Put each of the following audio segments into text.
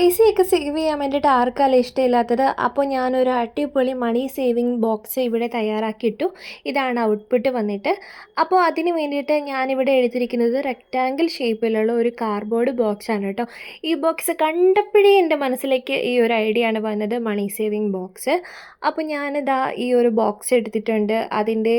പൈസയൊക്കെ സേവ് ചെയ്യാൻ വേണ്ടിയിട്ട് ആർക്കാലും ഇഷ്ടമില്ലാത്തത്. അപ്പോൾ ഞാനൊരു അടിപൊളി മണി സേവിങ് ബോക്സ് ഇവിടെ തയ്യാറാക്കിയിട്ടു. ഇതാണ് ഔട്ട്പുട്ട് വന്നിട്ട്. അപ്പോൾ അതിന് വേണ്ടിയിട്ട് ഞാനിവിടെ എഴുതിയിരിക്കുന്നത് റെക്റ്റാങ്കിൾ ഷേപ്പിലുള്ള ഒരു കാർഡ്ബോർഡ് ബോക്സാണ് കേട്ടോ. ഈ ബോക്സ് കണ്ടപ്പോഴേ എന്റെ മനസ്സിലേക്ക് ഈ ഒരു ഐഡിയ ആണ് വന്നത് മണി സേവിങ് ബോക്സ് അപ്പോൾ ഞാനിതാ ഈ ഒരു ബോക്സ് എടുത്തിട്ടുണ്ട്. അതിന്റെ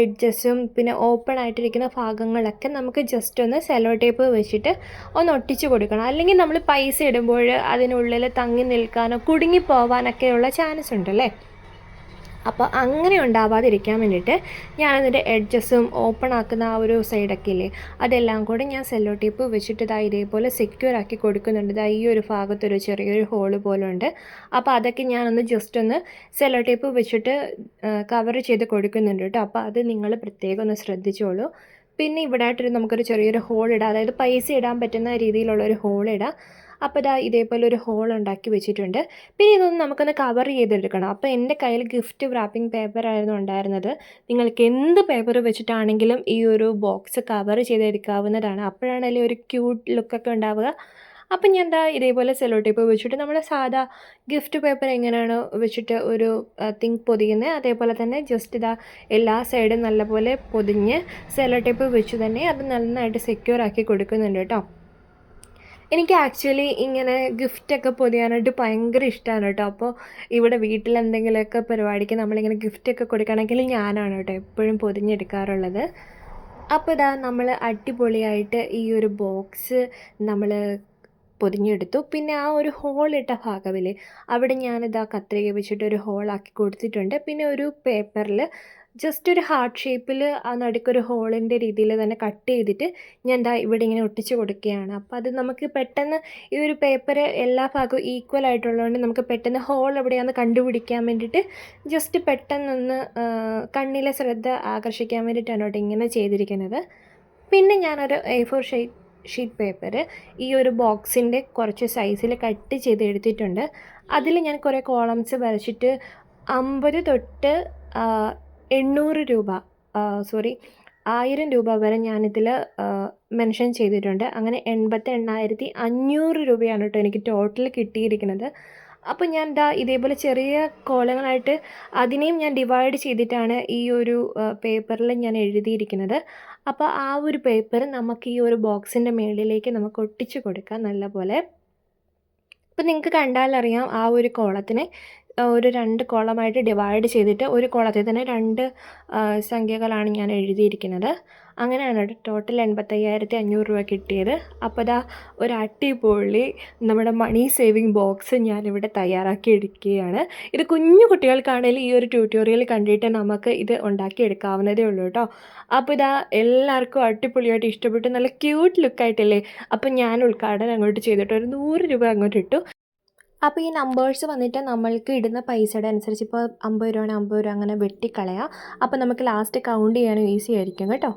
എഡ്ജസും പിന്നെ ഓപ്പൺ ആയിട്ടിരിക്കുന്ന ഭാഗങ്ങളൊക്കെ നമുക്ക് ജസ്റ്റ് ഒന്ന് സെലോ ടേപ്പ് വെച്ചിട്ട് ഒന്ന് ഒട്ടിച്ച് കൊടുക്കണം. അല്ലെങ്കിൽ നമ്മൾ പൈസ ഇടുമ്പോൾ അതിനുള്ളിൽ തങ്ങി നിൽക്കാനോ കുടുങ്ങി പോവാനൊക്കെയുള്ള ചാൻസ് ഉണ്ടല്ലേ? അപ്പോൾ അങ്ങനെ ഉണ്ടാവാതിരിക്കാൻ വേണ്ടിയിട്ട് ഞാനതിന്റെ എഡ്ജസും ഓപ്പൺ ആക്കുന്ന ആ ഒരു സൈഡൊക്കെ ഇല്ലേ അതെല്ലാം കൂടി ഞാൻ സെല്ലോ ടേപ്പ് വെച്ചിട്ട് ഇതാ ഇതേപോലെ സെക്യൂർ ആക്കി കൊടുക്കുന്നുണ്ട്. ഇതാ ഈ ഒരു ഭാഗത്തൊരു ചെറിയൊരു ഹോൾ പോലെ ഉണ്ട്. അപ്പോൾ അതൊക്കെ ഞാനൊന്ന് ജസ്റ്റ് ഒന്ന് സെല്ലോ ടേപ്പ് വെച്ചിട്ട് കവർ ചെയ്ത് കൊടുക്കുന്നുണ്ട് കേട്ടോ. അപ്പോൾ അത് നിങ്ങൾ പ്രത്യേകം ഒന്ന് ശ്രദ്ധിച്ചോളൂ. പിന്നെ ഇവിടെ ആയിട്ടൊരു നമുക്കൊരു ചെറിയൊരു ഹോൾ ഇടാം. അതായത് പൈസ ഇടാൻ പറ്റുന്ന രീതിയിലുള്ള ഒരു ഹോൾ ഇടാം. അപ്പോൾ ഇതാ ഇതേപോലെ ഒരു ഹോൾ ഉണ്ടാക്കി വെച്ചിട്ടുണ്ട്. പിന്നെ ഇതൊന്ന് നമുക്കൊന്ന് കവർ ചെയ്തെടുക്കണം. അപ്പോൾ എന്റെ കയ്യിൽ ഗിഫ്റ്റ് റാപ്പിംഗ് പേപ്പർ ആയിരുന്നു ഉണ്ടായിരുന്നത്. നിങ്ങൾക്ക് എന്ത് പേപ്പർ വെച്ചിട്ടാണെങ്കിലും ഈ ഒരു ബോക്സ് കവർ ചെയ്തെടുക്കാവുന്നതാണ്. അപ്പോഴാണല്ലേ ഒരു ക്യൂട്ട് ലുക്കൊക്കെ ഉണ്ടാവുക. അപ്പം ഞാൻ എന്താ ഇതേപോലെ സെലോ ടേപ്പ് വെച്ചിട്ട് നമ്മൾ സാധാ ഗിഫ്റ്റ് പേപ്പർ എങ്ങനെയാണ് വെച്ചിട്ട് ഒരു തിങ്ക് പൊതിയുന്നത് അതേപോലെ തന്നെ ജസ്റ്റ് ഇതാ എല്ലാ സൈഡും നല്ലപോലെ പൊതിഞ്ഞ് സെലോ ടേപ്പ് വെച്ച് തന്നെ അത് നന്നായിട്ട് സെക്യൂർ ആക്കി കൊടുക്കുന്നുണ്ട് കേട്ടോ. എനിക്ക് ആക്ച്വലി ഇങ്ങനെ ഗിഫ്റ്റൊക്കെ പൊതിയാനായിട്ട് ഭയങ്കര ഇഷ്ടമാണ് കേട്ടോ. അപ്പോൾ ഇവിടെ വീട്ടിൽ എന്തെങ്കിലുമൊക്കെ പരിപാടിക്ക് നമ്മളിങ്ങനെ ഗിഫ്റ്റൊക്കെ കൊടുക്കുകയാണെങ്കിൽ ഞാനാണ് കേട്ടോ എപ്പോഴും പൊതിഞ്ഞെടുക്കാറുള്ളത്. അപ്പോൾ ഇതാ നമ്മൾ അടിപൊളിയായിട്ട് ഈ ഒരു ബോക്സ് നമ്മൾ പൊതിഞ്ഞെടുത്തു. പിന്നെ ആ ഒരു ഹോളിട്ട ഭാഗമില്ലേ അവിടെ ഞാനിതാ കത്രിക വെച്ചിട്ട് ഒരു ഹോളാക്കി കൊടുത്തിട്ടുണ്ട്. പിന്നെ ഒരു പേപ്പറിൽ ജസ്റ്റ് ഒരു ഹാർട്ട് ഷേപ്പിൽ ആ നടുക്കൊരു ഹോളിന്റെ രീതിയിൽ തന്നെ കട്ട് ചെയ്തിട്ട് ഞാൻ എന്താ ഇവിടെ ഇങ്ങനെ ഒട്ടിച്ച് കൊടുക്കുകയാണ്. അപ്പോൾ അത് നമുക്ക് പെട്ടെന്ന് ഈ ഒരു പേപ്പർ എല്ലാ ഭാഗവും ഈക്വൽ ആയിട്ടുള്ളതുകൊണ്ട് നമുക്ക് പെട്ടെന്ന് ഹോൾ എവിടെയാണെന്ന് കണ്ടുപിടിക്കാൻ വേണ്ടിയിട്ട് ജസ്റ്റ് പെട്ടെന്നൊന്ന് കണ്ണിലെ ശ്രദ്ധ ആകർഷിക്കാൻ വേണ്ടിയിട്ടാണ് കേട്ടോ ഇങ്ങനെ ചെയ്തിരിക്കുന്നത്. പിന്നെ ഞാനൊരു A four sheet sheet paper ഈ ഒരു ബോക്സിന്റെ കുറച്ച് സൈസിൽ കട്ട് ചെയ്ത് എടുത്തിട്ടുണ്ട്. അതിൽ ഞാൻ കുറേ കോളംസ് വരച്ചിട്ട് അമ്പത് തൊട്ട് എണ്ണൂറ് രൂപ സോറി ആയിരം രൂപ വരെ ഞാനിതിൽ മെൻഷൻ ചെയ്തിട്ടുണ്ട്. അങ്ങനെ എൺപത്തി എണ്ണായിരത്തി അഞ്ഞൂറ് രൂപയാണ് കേട്ടോ എനിക്ക് ടോട്ടൽ കിട്ടിയിരിക്കുന്നത്. അപ്പോൾ ഞാൻ ദാ ഇതേപോലെ ചെറിയ കോളങ്ങളായിട്ട് അതിനെയും ഞാൻ ഡിവൈഡ് ചെയ്തിട്ടാണ് ഈ ഒരു പേപ്പറിൽ ഞാൻ എഴുതിയിരിക്കുന്നത്. അപ്പോൾ ആ ഒരു പേപ്പർ നമുക്ക് ഈ ഒരു ബോക്സിന്റെ മേളിലേക്ക് നമുക്ക് ഒട്ടിച്ചു കൊടുക്കാം നല്ലപോലെ. അപ്പോൾ നിങ്ങൾക്ക് കണ്ടാലറിയാം ആ ഒരു കോളത്തിനെ ഒരു രണ്ട് കോളമായിട്ട് ഡിവൈഡ് ചെയ്തിട്ട് ഒരു കോളത്തിൽ തന്നെ രണ്ട് സംഖ്യകളാണ് ഞാൻ എഴുതിയിരിക്കുന്നത്. അങ്ങനെയാണ് ടോട്ടൽ എൺപത്തയ്യായിരത്തി അഞ്ഞൂറ് രൂപ കിട്ടിയത്. അപ്പോൾ ദാ ഒരു അടിപൊളി നമ്മുടെ മണി സേവിങ് ബോക്സ് ഞാനിവിടെ തയ്യാറാക്കി എടുക്കുകയാണ് ഇത് കുഞ്ഞു കുട്ടികൾക്കാണെങ്കിലും ഈ ഒരു ട്യൂട്ടോറിയൽ കണ്ടിട്ട് നമുക്ക് ഇത് ഉണ്ടാക്കി എടുക്കാവുന്നതേ ഉള്ളൂ കേട്ടോ. അപ്പോൾ ഇതാ എല്ലാവർക്കും അടിപൊളിയായിട്ട് ഇഷ്ടപ്പെട്ടു. നല്ല ക്യൂട്ട് ലുക്കായിട്ടല്ലേ അപ്പോൾ ഞാൻ ഉദ്ഘാടനം അങ്ങോട്ട് ചെയ്തിട്ട് ഒരു നൂറ് രൂപ അങ്ങോട്ട് ഇട്ടു. അപ്പോൾ ഈ നമ്പേഴ്സ് വന്നിട്ട് നമ്മൾക്ക് ഇടുന്ന പൈസയുടെ അനുസരിച്ച് ഇപ്പോൾ അമ്പത് രൂപയാണ് അമ്പത് രൂപ അങ്ങനെ വെട്ടിക്കളയാം. അപ്പോൾ നമുക്ക് ലാസ്റ്റ് കൗണ്ട് ചെയ്യാനും ഈസി ആയിരിക്കും കേട്ടോ.